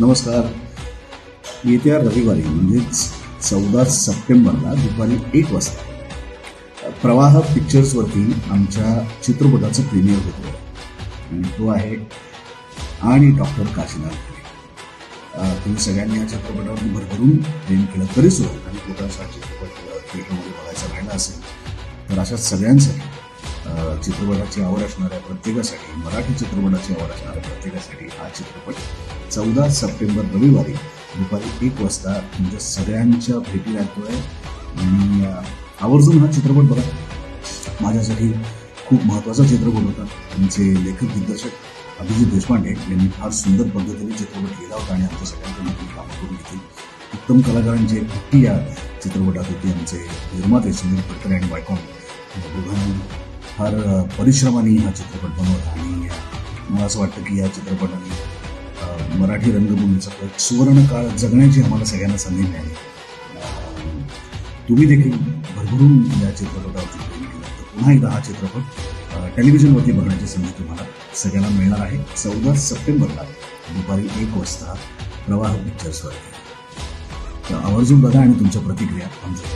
नमस्कार. येत्या रविवारी म्हणजेच चौदा सप्टेंबरला दुपारी एक वाजता प्रवाह पिक्चर्सवरती आमच्या चित्रपटाचं प्रीमियर होतो. आणि तो आहे आणि डॉक्टर काशीनाथ तुम्ही सगळ्यांनी या चित्रपटावरती भरभरून प्रेम केलं तरी सुद्धा. आणि कुठलासा चित्रपट थिएटरमध्ये बघायचा राहिला असेल तर अशा सगळ्यांसाठी चित्रपटाची आवड असणाऱ्या प्रत्येकासाठी मराठी चित्रपटाची आवड असणाऱ्या प्रत्येकासाठी हा चित्रपट चौदा सप्टेंबर रविवारी दुपारी एक वाजता तुमच्या सगळ्यांच्या भेटी लागतोय. आणि आवर्जून हा चित्रपट बघा. माझ्यासाठी खूप महत्त्वाचा चित्रपट होता. तुमचे लेखक दिग्दर्शक अभिजित देशपांडे यांनी फार सुंदर पद्धतीने चित्रपट लिहिला होता आणि आमच्या सगळ्यांकडून तुम्ही कामं करून घेतली. उत्तम कलाकारांची एक भट्टी या चित्रपटात होती आमचे निर्माते सुनील पटकरे आणि बायकॉन. दोघांनी फार परिश्रमाने हा चित्रपट बनवला आणि मला असं वाटतं की या चित्रपटाने मराठी रंगभूमीचा एक सुवर्ण काळ जगण्याची आम्हाला सगळ्यांना संधी मिळाली. तुम्ही देखील भरभरून या चित्रपटावरती प्रेम केलं तर पुन्हा एकदा हा चित्रपट टेलिव्हिजनवरती बघण्याची संधी तुम्हाला सगळ्यांना मिळणार आहे. चौदा सप्टेंबरला दुपारी एक वाजता प्रवाह पिक्चर्सवरती. तर आवर्जून बघा आणि तुमच्या प्रतिक्रिया आमच्या